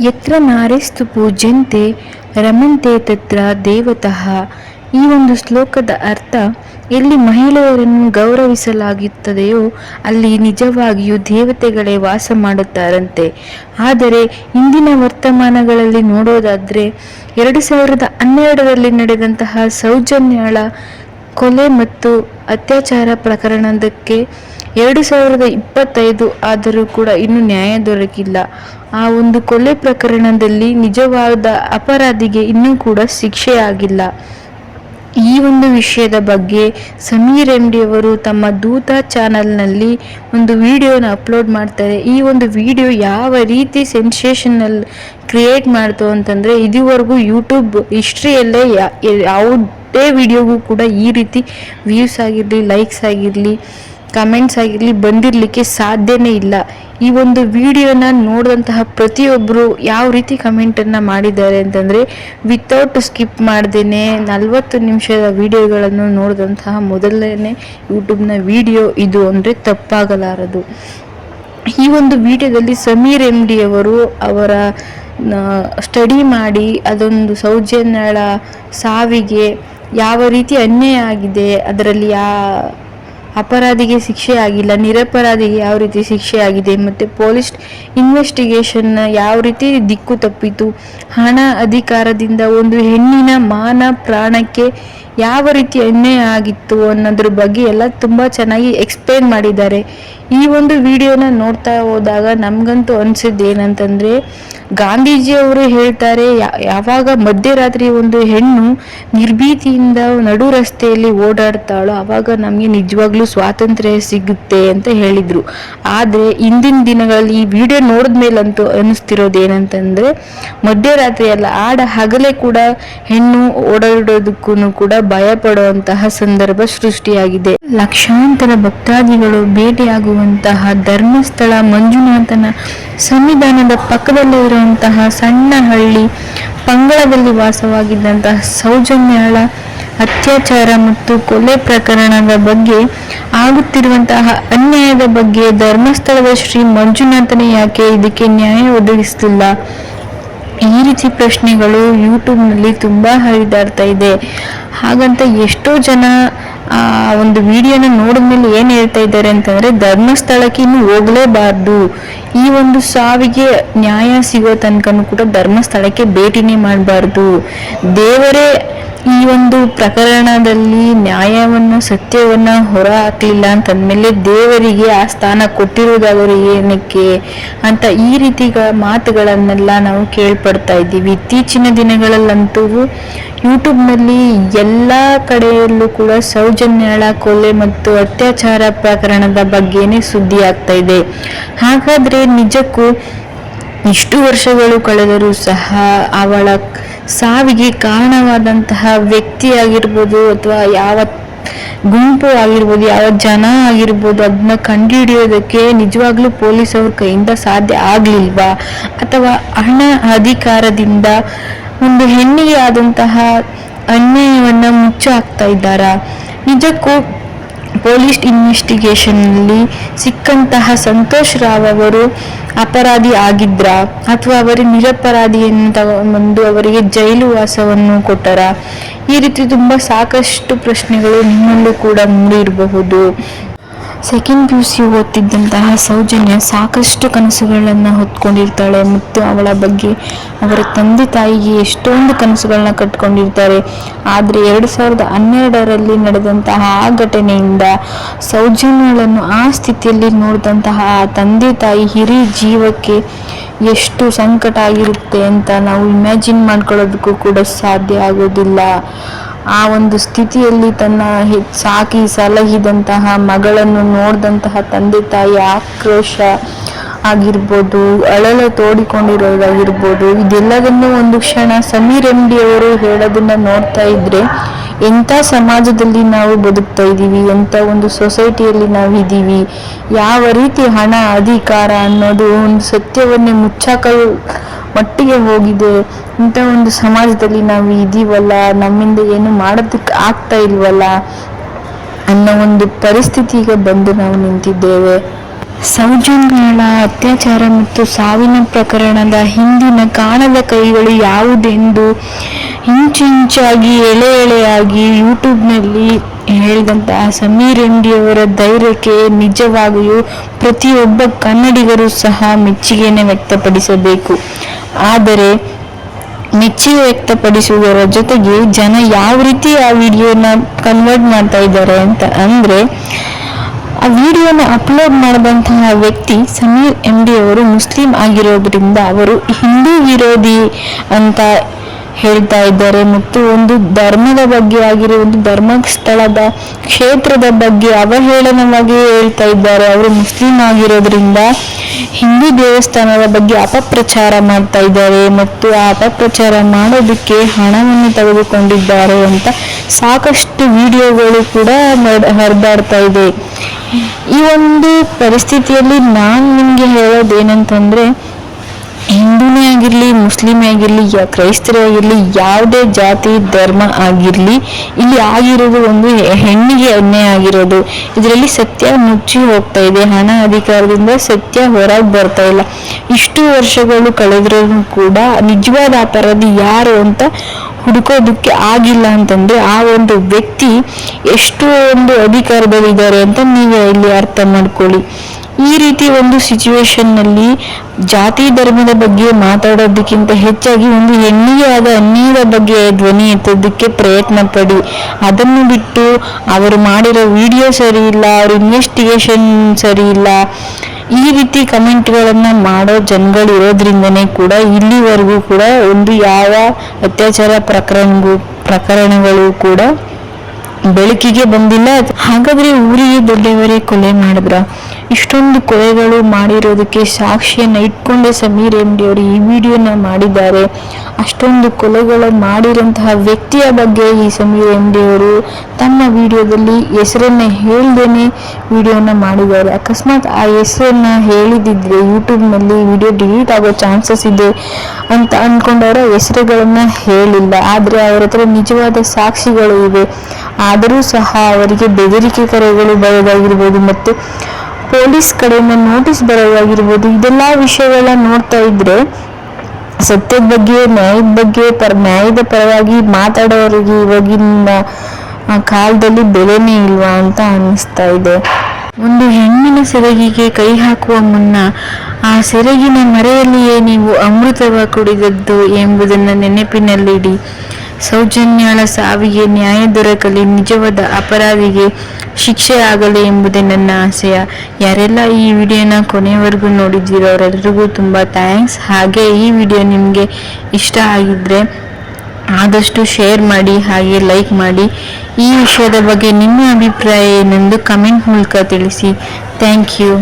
ಯತ್ರ ನಾರಿಸ್ತು ಪೂಜ್ಯಂತೆ, ರಮಂತೆ ತತ್ರ ದೇವತಃ. ಈ ಒಂದು ಶ್ಲೋಕದ ಅರ್ಥ, ಎಲ್ಲಿ ಮಹಿಳೆಯರನ್ನು ಗೌರವಿಸಲಾಗುತ್ತದೆಯೋ, ಅಲ್ಲಿ ನಿಜವಾಗಿಯೂ ದೇವತೆಗಳೇ ವಾಸ ಮಾಡುತ್ತಾರಂತೆ. ಆದರೆ, ಇಂದಿನ ವರ್ತಮಾನಗಳಲ್ಲಿ ನೋಡೋದಾದರೆ, ಎರಡು ಸಾವಿರದ ಹನ್ನೆರಡರಲ್ಲಿ ನಡೆದಂತಹ ಸೌಜನ್ಯಳ ಕೊಲೆ ಮತ್ತು ಅತ್ಯಾಚಾರ ಪ್ರಕರಣದಕ್ಕೆ ಎರಡು ಸಾವಿರದ ಇಪ್ಪತ್ತೈದು ಆದರೂ ಕೂಡ ಇನ್ನೂ ನ್ಯಾಯ ದೊರಕಿಲ್ಲ. ಆ ಒಂದು ಕೊಲೆ ಪ್ರಕರಣದಲ್ಲಿ ನಿಜವಾದ ಅಪರಾಧಿಗೆ ಇನ್ನೂ ಕೂಡ ಶಿಕ್ಷೆಯಾಗಿಲ್ಲ. ಈ ಒಂದು ವಿಷಯದ ಬಗ್ಗೆ ಸಮೀರ್ ಡಿ ಅವರು ತಮ್ಮ ದೂತ ಚಾನಲ್ನಲ್ಲಿ ಒಂದು ವಿಡಿಯೋನ ಅಪ್ಲೋಡ್ ಮಾಡ್ತಾರೆ. ಈ ಒಂದು ವಿಡಿಯೋ ಯಾವ ರೀತಿ ಸೆನ್ಸೇಷನಲ್ ಕ್ರಿಯೇಟ್ ಮಾಡ್ತು ಅಂತಂದರೆ ಇದುವರೆಗೂ ಯೂಟ್ಯೂಬ್ ಹಿಸ್ಟ್ರಿಯಲ್ಲೇ ಯಾವುದೇ ವಿಡಿಯೋಗೂ ಕೂಡ ಈ ರೀತಿ ವ್ಯೂಸ್ ಆಗಿರಲಿ, ಲೈಕ್ಸ್ ಆಗಿರಲಿ ಕಮೆಂಟ್ಸ್ ಆಗಿರಲಿ ಬಂದಿರಲಿಕ್ಕೆ ಸಾಧ್ಯನೇ ಇಲ್ಲ. ಈ ಒಂದು ವಿಡಿಯೋನ ನೋಡಿದಂತಹ ಪ್ರತಿಯೊಬ್ಬರು ಯಾವ ರೀತಿ ಕಮೆಂಟನ್ನು ಮಾಡಿದ್ದಾರೆ ಅಂತಂದರೆ ವಿತೌಟ್ ಸ್ಕಿಪ್ ಮಾಡ್ದೇ ನಲವತ್ತು ನಿಮಿಷದ ವಿಡಿಯೋಗಳನ್ನು ನೋಡಿದಂತಹ ಮೊದಲನೇ ಯೂಟ್ಯೂಬ್ನ ವಿಡಿಯೋ ಇದು ಅಂದರೆ ತಪ್ಪಾಗಲಾರದು. ಈ ಒಂದು ವಿಡಿಯೋದಲ್ಲಿ ಸಮೀರ್ ಎಂ ಡಿ ಅವರು ಅವರ ಸ್ಟಡಿ ಮಾಡಿ ಅದೊಂದು ಸೌಜನ್ಯಳ ಸಾವಿಗೆ ಯಾವ ರೀತಿ ಅನ್ಯಾಯ ಆಗಿದೆ, ಅದರಲ್ಲಿ ಯಾ ಅಪರಾಧಿಗೆ ಶಿಕ್ಷೆ ಆಗಿಲ್ಲ, ನಿರಪರಾಧಿಗೆ ಯಾವ ರೀತಿ ಶಿಕ್ಷೆ ಆಗಿದೆ ಮತ್ತು ಪೊಲೀಸ್ ಇನ್ವೆಸ್ಟಿಗೇಷನ್ ಯಾವ ರೀತಿ ದಿಕ್ಕು ತಪ್ಪಿತು? ಹಣ ಅಧಿಕಾರದಿಂದ ಒಂದು ಹೆಣ್ಣಿನ ಮಾನ ಪ್ರಾಣಕ್ಕೆ ಯಾವ ರೀತಿ ಅನ್ಯಾಯ ಆಗಿತ್ತು ಅನ್ನೋದ್ರ ಬಗ್ಗೆ ಎಲ್ಲ ತುಂಬ ಚೆನ್ನಾಗಿ ಎಕ್ಸ್ಪ್ಲೇನ್ ಮಾಡಿದ್ದಾರೆ. ಈ ಒಂದು ವಿಡಿಯೋನ ನೋಡ್ತಾ ಹೋದಾಗ ನಮಗಂತೂ ಅನಿಸಿದ್ದು ಏನಂತಂದರೆ ಗಾಂಧೀಜಿಯವರು ಹೇಳ್ತಾರೆ ಯಾವಾಗ ಮಧ್ಯರಾತ್ರಿ ಒಂದು ಹೆಣ್ಣು ನಿರ್ಭೀತಿಯಿಂದ ನಡು ರಸ್ತೆಯಲ್ಲಿ ಓಡಾಡ್ತಾಳೋ ಆವಾಗ ನಮಗೆ ನಿಜವಾಗ್ಲೂ ಸ್ವಾತಂತ್ರ್ಯ ಸಿಗುತ್ತೆ ಅಂತ ಹೇಳಿದರು. ಆದರೆ ಇಂದಿನ ದಿನಗಳಲ್ಲಿ ಈ ವಿಡಿಯೋ ನೋಡಿದ್ಮೇಲಂತೂ ಅನಿಸ್ತಿರೋದು ಏನಂತಂದರೆ ಮಧ್ಯರಾತ್ರಿ ಅಲ್ಲ, ಆಡ ಹಗಲೇ ಕೂಡ ಹೆಣ್ಣು ಓಡಾಡೋದಕ್ಕೂ ಕೂಡ ಭಯ ಪಡುವಂತಹ ಸಂದರ್ಭ ಸೃಷ್ಟಿಯಾಗಿದೆ. ಲಕ್ಷಾಂತರ ಭಕ್ತಾದಿಗಳು ಭೇಟಿಯಾಗುವಂತಹ ಧರ್ಮಸ್ಥಳ ಮಂಜುನಾಥನ ಸಂವಿಧಾನದ ಪಕ್ಕದಲ್ಲಿರುವಂತಹ ಸಣ್ಣ ಹಳ್ಳಿ ಪಂಗಳದಲ್ಲಿ ವಾಸವಾಗಿದ್ದಂತಹ ಸೌಜನ್ಯಳ ಅತ್ಯಾಚಾರ ಮತ್ತು ಕೊಲೆ ಪ್ರಕರಣದ ಬಗ್ಗೆ ಆಗುತ್ತಿರುವಂತಹ ಅನ್ಯಾಯದ ಬಗ್ಗೆ ಧರ್ಮಸ್ಥಳದ ಶ್ರೀ ಮಂಜುನಾಥನೇ ಯಾಕೆ ಇದಕ್ಕೆ ನ್ಯಾಯ ಒದಗಿಸಲಿಲ್ಲ ಈ ರೀತಿ ಪ್ರಶ್ನೆಗಳು ಯೂಟ್ಯೂಬ್ನಲ್ಲಿ ತುಂಬ ಹರಿದಾಡ್ತಾ ಇದೆ. ಹಾಗಂತ ಎಷ್ಟೋ ಜನ ಆ, ಒಂದು ವಿಡಿಯೋನ ನೋಡಿದ್ಮೇಲೆ ಏನು ಹೇಳ್ತಾ ಇದ್ದಾರೆ ಅಂತಂದ್ರೆ, ಧರ್ಮಸ್ಥಳಕ್ಕೆ ಇನ್ನು ಹೋಗ್ಲೇಬಾರ್ದು. ಈ ಒಂದು ಸಾವಿಗೆ ನ್ಯಾಯ ಸಿಗೋ ತನಕನೂ ಕೂಡ ಧರ್ಮಸ್ಥಳಕ್ಕೆ ಭೇಟಿನೇ ಮಾಡಬಾರ್ದು. ದೇವರೇ ಈ ಒಂದು ಪ್ರಕರಣದಲ್ಲಿ ನ್ಯಾಯವನ್ನು, ಸತ್ಯವನ್ನ ಹೊರ ಹಾಕ್ಲಿಲ್ಲ ಅಂತಂದ್ಮೇಲೆ ದೇವರಿಗೆ ಆ ಸ್ಥಾನ ಕೊಟ್ಟಿರುವುದಾದರೆ ಏನಕ್ಕೆ ಅಂತ ಈ ರೀತಿಗಳ ಮಾತುಗಳನ್ನೆಲ್ಲ ನಾವು ಕೇಳ್ಪಡ್ತಾ ಇದ್ದೀವಿ. ಇತ್ತೀಚಿನ ದಿನಗಳಲ್ಲಂತೂ ಯೂಟ್ಯೂಬ್ನಲ್ಲಿ ಎಲ್ಲ ಕಡೆಯಲ್ಲೂ ಕೂಡ ಸೌಜನ್ಯಳ ಕೊಲೆ ಮತ್ತು ಅತ್ಯಾಚಾರ ಪ್ರಕರಣದ ಬಗ್ಗೆನೇ ಸುದ್ದಿ ಆಗ್ತಾ ಇದೆ. ಹಾಗಾದ್ರೆ ನಿಜಕ್ಕೂ ಇಷ್ಟು ವರ್ಷಗಳು ಕಳೆದರೂ ಸಹ ಅವಳ ಸಾವಿಗೆ ಕಾರಣವಾದಂತಹ ವ್ಯಕ್ತಿ ಆಗಿರ್ಬೋದು ಅಥವಾ ಯಾವ ಗುಂಪು ಆಗಿರ್ಬೋದು, ಯಾವ ಜನ ಆಗಿರ್ಬೋದು ಅದನ್ನ ಕಂಡುಹಿಡಿಯೋದಕ್ಕೆ ನಿಜವಾಗ್ಲೂ ಪೊಲೀಸ್ ಅವ್ರ ಕೈಯಿಂದ ಸಾಧ್ಯ ಆಗ್ಲಿಲ್ವಾ? ಅಥವಾ ಹಣ ಅಧಿಕಾರದಿಂದ ಒಂದು ಹೆಣ್ಣಿಗೆ ಆದಂತಹ ಅನ್ಯಾಯವನ್ನ ಮುಚ್ಚಾಕ್ತಾ ಇದ್ದಾರಾ? ನಿಜಕ್ಕೂ ಪೊಲೀಸ್ ಇನ್ವೆಸ್ಟಿಗೇಷನ್ನಲ್ಲಿ ಸಿಕ್ಕಂತಹ ಸಂತೋಷ್ ರಾವ್ ಅವರು ಅಪರಾಧಿ ಆಗಿದ್ರ ಅಥವಾ ಅವರು ನಿರಪರಾಧಿಯನ್ನು ತಗೊಂಡು ಅವರಿಗೆ ಜೈಲು ವಾಸವನ್ನು ಕೊಟ್ಟರ? ಈ ರೀತಿ ತುಂಬ ಸಾಕಷ್ಟು ಪ್ರಶ್ನೆಗಳು ನಿಮ್ಮಲ್ಲೂ ಕೂಡ ಮೂಡಿರಬಹುದು ಸೆಕೆಂಡ್ ಪಿ ಯು ಸಿ ಓದ್ತಿದ್ದಂತಹ ಸೌಜನ್ಯ ಸಾಕಷ್ಟು ಕನಸುಗಳನ್ನು ಹೊತ್ಕೊಂಡಿರ್ತಾಳೆ. ಮತ್ತು ಅವಳ ಬಗ್ಗೆ ಅವರ ತಂದೆ ತಾಯಿಗೆ ಎಷ್ಟೊಂದು ಕನಸುಗಳನ್ನ ಕಟ್ಕೊಂಡಿರ್ತಾರೆ. ಆದರೆ ಎರಡು ಸಾವಿರದ ಹನ್ನೆರಡರಲ್ಲಿ ನಡೆದಂತಹ ಆ ಘಟನೆಯಿಂದ ಸೌಜನ್ಯಗಳನ್ನು ಆ ಸ್ಥಿತಿಯಲ್ಲಿ ನೋಡಿದಂತಹ ಆ ತಂದೆ ತಾಯಿ ಹಿರಿ ಜೀವಕ್ಕೆ ಎಷ್ಟು ಸಂಕಟ ಆಗಿರುತ್ತೆ ಅಂತ ನಾವು ಇಮ್ಯಾಜಿನ್ ಮಾಡ್ಕೊಳ್ಳೋದಕ್ಕೂ ಕೂಡ ಸಾಧ್ಯ ಆಗೋದಿಲ್ಲ. ಆ ಒಂದು ಸ್ಥಿತಿಯಲ್ಲಿ ತನ್ನ ಸಾಕಿ ಸಲಹಿದಂತಹ ಮಗಳನ್ನು ನೋಡಿದಂತಹ ತಂದೆ ತಾಯಿ ಆಕ್ರೋಶ ಆಗಿರ್ಬೋದು, ಅಳಲ ತೋಡಿಕೊಂಡಿರೋದಾಗಿರ್ಬೋದು ಇದೆಲ್ಲದನ್ನು ಒಂದು ಕ್ಷಣ ಸಮೀರ್ ಎಂ ಡಿ ಅವರು ಹೇಳೋದನ್ನ ನೋಡ್ತಾ ಇದ್ರೆ, ಎಂಥ ಸಮಾಜದಲ್ಲಿ ನಾವು ಬದುಕ್ತಾ ಇದ್ದೀವಿ, ಎಂಥ ಒಂದು ಸೊಸೈಟಿಯಲ್ಲಿ ನಾವು ಇದ್ದೀವಿ, ಯಾವ ರೀತಿ ಹಣ ಅಧಿಕಾರ ಅನ್ನೋದು ಒಂದು ಸತ್ಯವನ್ನೇ ಮುಚ್ಚಾಕಲು ಮಟ್ಟಿಗೆ ಹೋಗಿದೆ. ಇಂಥ ಒಂದು ಸಮಾಜದಲ್ಲಿ ನಾವು ಇದೀವಲ್ಲ, ನಮ್ಮಿಂದ ಏನು ಮಾಡೋದಕ್ಕೆ ಆಗ್ತಾ ಇಲ್ವಲ್ಲ ಅನ್ನೋ ಒಂದು ಪರಿಸ್ಥಿತಿಗೆ ಬಂದು ನಾವು ನಿಂತಿದ್ದೇವೆ. ಸೌಜನ್ಯಗಳ ಅತ್ಯಾಚಾರ ಮತ್ತು ಸಾವಿನ ಪ್ರಕರಣದ ಹಿಂದಿನ ಕಾಣದ ಕೈಗಳು ಯಾವುದೆಂದು ಇಂಚಿಂಚಾಗಿ ಎಳೆ ಎಳೆಯಾಗಿ ಯೂಟ್ಯೂಬ್ನಲ್ಲಿ ಹೇಳಿದಂತಹ ಸಮೀರ್ ಎಂಡಿಯವರ ಧೈರ್ಯಕ್ಕೆ ನಿಜವಾಗಿಯೂ ಪ್ರತಿಯೊಬ್ಬ ಕನ್ನಡಿಗರು ಸಹ ಮೆಚ್ಚುಗೆಯನ್ನು ವ್ಯಕ್ತಪಡಿಸಬೇಕು. ಆದರೆ, ಮೆಚ್ಚುಗೆ ವ್ಯಕ್ತಪಡಿಸುವುದರ ಜೊತೆಗೆ ಜನ ಯಾವ ರೀತಿ ಆ ವಿಡಿಯೋನ ಕನ್ವರ್ಟ್ ಮಾಡ್ತಾ ಇದ್ದಾರೆ ಅಂತ ಅಂದ್ರೆ, ಆ ವಿಡಿಯೋನ ಅಪ್ಲೋಡ್ ಮಾಡಿದಂತಹ ವ್ಯಕ್ತಿ ಸಮೀರ್ ಎಂ ಅವರು ಮುಸ್ಲಿಂ ಆಗಿರೋದ್ರಿಂದ ಅವರು ಹಿಂದೂ ವಿರೋಧಿ ಅಂತ ಹೇಳ್ತಾ ಇದ್ದಾರೆ ಮತ್ತು ಒಂದು ಧರ್ಮದ ಬಗ್ಗೆ ಆಗಿರೋ ಒಂದು ಧರ್ಮಸ್ಥಳದ ಕ್ಷೇತ್ರದ ಬಗ್ಗೆ ಅವಹೇಳನವಾಗಿ ಹೇಳ್ತಾ ಇದ್ದಾರೆ. ಅವರು ಮುಸ್ಲಿಂ ಆಗಿರೋದ್ರಿಂದ ಹಿಂದೂ ದೇವಸ್ಥಾನದ ಬಗ್ಗೆ ಅಪಪ್ರಚಾರ ಮಾಡ್ತಾ ಇದ್ದಾರೆ ಮತ್ತು ಆ ಅಪಪ್ರಚಾರ ಮಾಡೋದಕ್ಕೆ ಹಣವನ್ನು ತೆಗೆದುಕೊಂಡಿದ್ದಾರೆ ಅಂತ ಸಾಕಷ್ಟು ವಿಡಿಯೋಗಳು ಕೂಡ ಹರಿದಾಡ್ತಾ ಇದೆ. ಈ ಒಂದು ಪರಿಸ್ಥಿತಿಯಲ್ಲಿ ನಾನು ನಿಮಗೆ ಹೇಳೋದೇನಂತಂದ್ರೆ ಹಿಂದೂನೇ ಆಗಿರಲಿ, ಮುಸ್ಲಿಮೇ ಆಗಿರಲಿ, ಯಾ ಕ್ರೈಸ್ತರೇ ಆಗಿರಲಿ, ಯಾವುದೇ ಜಾತಿ, ಧರ್ಮ ಆಗಿರಲಿ, ಇಲ್ಲಿ ಆಗಿರೋದು ಒಂದು ಹೆಣ್ಣಿಗೆ ಅನ್ಯಾಯ ಆಗಿರೋದು. ಇದರಲ್ಲಿ ಸತ್ಯ ಮುಚ್ಚಿ ಹೋಗ್ತಾ ಇದೆ. ಹಣ ಅಧಿಕಾರದಿಂದ ಸತ್ಯ ಹೊರಗೆ ಬರ್ತಾ ಇಲ್ಲ. ಇಷ್ಟು ವರ್ಷಗಳು ಕಳೆದ್ರೂ ಕೂಡ ನಿಜವಾದ ಅಪರಾಧಿ ಯಾರು ಅಂತ ಹುಡುಕೋದಕ್ಕೆ ಆಗಿಲ್ಲ ಅಂತಂದ್ರೆ ಆ ಒಂದು ವ್ಯಕ್ತಿ ಎಷ್ಟು ಒಂದು ಅಧಿಕಾರದಲ್ಲಿದ್ದಾರೆ ಅಂತ ನೀವೇ ಇಲ್ಲಿ ಅರ್ಥ ಮಾಡ್ಕೊಳ್ಳಿ. ಈ ರೀತಿ ಒಂದು ಸಿಚುವೇಶನ್ನಲ್ಲಿ ಜಾತಿ ಧರ್ಮದ ಬಗ್ಗೆ ಮಾತಾಡೋದಕ್ಕಿಂತ ಹೆಚ್ಚಾಗಿ ಒಂದು ಹೆಣ್ಣಿಗೆ ಆದ ಅನ್ಯಾಯದ ಬಗ್ಗೆ ಧ್ವನಿ ಎತ್ತೋದಕ್ಕೆ ಪ್ರಯತ್ನ ಪಡಿ. ಅದನ್ನು ಬಿಟ್ಟು ಅವರು ಮಾಡಿರೋ ವಿಡಿಯೋ ಸರಿ ಇಲ್ಲ, ಅವ್ರ ಇನ್ವೆಸ್ಟಿಗೇಷನ್ ಸರಿ ಇಲ್ಲ, ಈ ರೀತಿ ಕಮೆಂಟ್ಗಳನ್ನು ಮಾಡೋ ಜನಗಳು ಇರೋದ್ರಿಂದನೇ ಕೂಡ ಇಲ್ಲಿವರೆಗೂ ಕೂಡ ಒಂದು ಯಾವ ಅತ್ಯಾಚಾರ ಪ್ರಕರಣಗಳು ಪ್ರಕರಣಗಳು ಕೂಡ ಬೆಳಕಿಗೆ ಬಂದಿಲ್ಲ. ಹಾಗಾದ್ರೆ ಊರಿಗೆ ದೊಡ್ಡವರೇ ಕೊಲೆ ಮಾಡಿದ್ರ? ಇಷ್ಟೊಂದು ಕೊಲೆಗಳು ಮಾಡಿರೋದಕ್ಕೆ ಸಾಕ್ಷಿಯನ್ನು ಇಟ್ಕೊಂಡೇ ಸಮೀರ್ ಎಂಡಿ ಅವರು ಈ ವಿಡಿಯೋನ ಮಾಡಿದ್ದಾರೆ. ಅಷ್ಟೊಂದು ಕೊಲೆಗಳು ಮಾಡಿರೋಂತಹ ವ್ಯಕ್ತಿಯ ಬಗ್ಗೆ ಈ ಸಮೀರ್ ಎಂಡಿ ಅವರು ತನ್ನ ವಿಡಿಯೋದಲ್ಲಿ ಹೆಸರನ್ನ ಹೇಳ್ದೇನೆ ವಿಡಿಯೋನ ಮಾಡಿದ್ದಾರೆ. ಅಕಸ್ಮಾತ್ ಆ ಹೆಸರನ್ನ ಹೇಳಿದಿದ್ರೆ ಯೂಟ್ಯೂಬ್ನಲ್ಲಿ ವಿಡಿಯೋ ಡಿಲೀಟ್ ಆಗೋ ಚಾನ್ಸಸ್ ಇದೆ ಅಂತ ಅನ್ಕೊಂಡವರ ಹೆಸರುಗಳನ್ನ ಹೇಳಿಲ್ಲ. ಆದ್ರೆ ಅವರ ಹತ್ರ ನಿಜವಾದ ಸಾಕ್ಷಿಗಳು ಇವೆ. ಆದರೂ ಸಹ ಅವರಿಗೆ ಬೆದರಿಕೆ ಕರೆಗಳು ಬರೋದಾಗಿರ್ಬೋದು ಮತ್ತು ಪೊಲೀಸ್ ಕಡೆಯಿಂದ ನೋಟಿಸ್ ಬರೋದಾಗಿರ್ಬೋದು, ಇದೆಲ್ಲ ವಿಷಯಗಳನ್ನ ನೋಡ್ತಾ ಇದ್ರೆ ಸತ್ಯದ ಬಗ್ಗೆ, ನ್ಯಾಯದ ಬಗ್ಗೆ ಪರ, ನ್ಯಾಯದ ಪರವಾಗಿ ಮಾತಾಡೋರಿಗೆ ಇವಾಗಿನ ಕಾಲದಲ್ಲಿ ಬೆಲೆನೇ ಇಲ್ವಾ ಅಂತ ಅನ್ನಿಸ್ತಾ ಇದೆ. ಒಂದು ಹೆಣ್ಣಿನ ಸೆರಗಿಗೆ ಕೈ ಹಾಕುವ ಮುನ್ನ ಆ ಸೆರಗಿನ ಮರೆಯಲ್ಲಿಯೇ ನೀವು ಅಮೃತವ ಕುಡಿದದ್ದು ಎಂಬುದನ್ನು ನೆನಪಿನಲ್ಲಿಡಿ. ಸೌಜನ್ಯಳ ಸಾವಿಗೆ ನ್ಯಾಯ ದೊರಕಲಿ, ನಿಜವಾದ ಅಪರಾಧಿಗೆ ಶಿಕ್ಷೆ ಆಗಲಿ ಎಂಬುದೇ ನನ್ನ ಆಸೆಯ. ಯಾರೆಲ್ಲ ಈ ವಿಡಿಯೋನ ಕೊನೆವರೆಗೂ ನೋಡಿದ್ದೀರೋ ಅವರೆಲ್ಲರಿಗೂ ತುಂಬ ಥ್ಯಾಂಕ್ಸ್. ಹಾಗೆ ಈ ವಿಡಿಯೋ ನಿಮಗೆ ಇಷ್ಟ ಆಗಿದ್ದರೆ ಆದಷ್ಟು ಶೇರ್ ಮಾಡಿ, ಹಾಗೆ ಲೈಕ್ ಮಾಡಿ. ಈ ವಿಷಯದ ಬಗ್ಗೆ ನಿಮ್ಮ ಅಭಿಪ್ರಾಯ ಏನೆಂದು ಕಮೆಂಟ್ ಮೂಲಕ ತಿಳಿಸಿ. Thank you.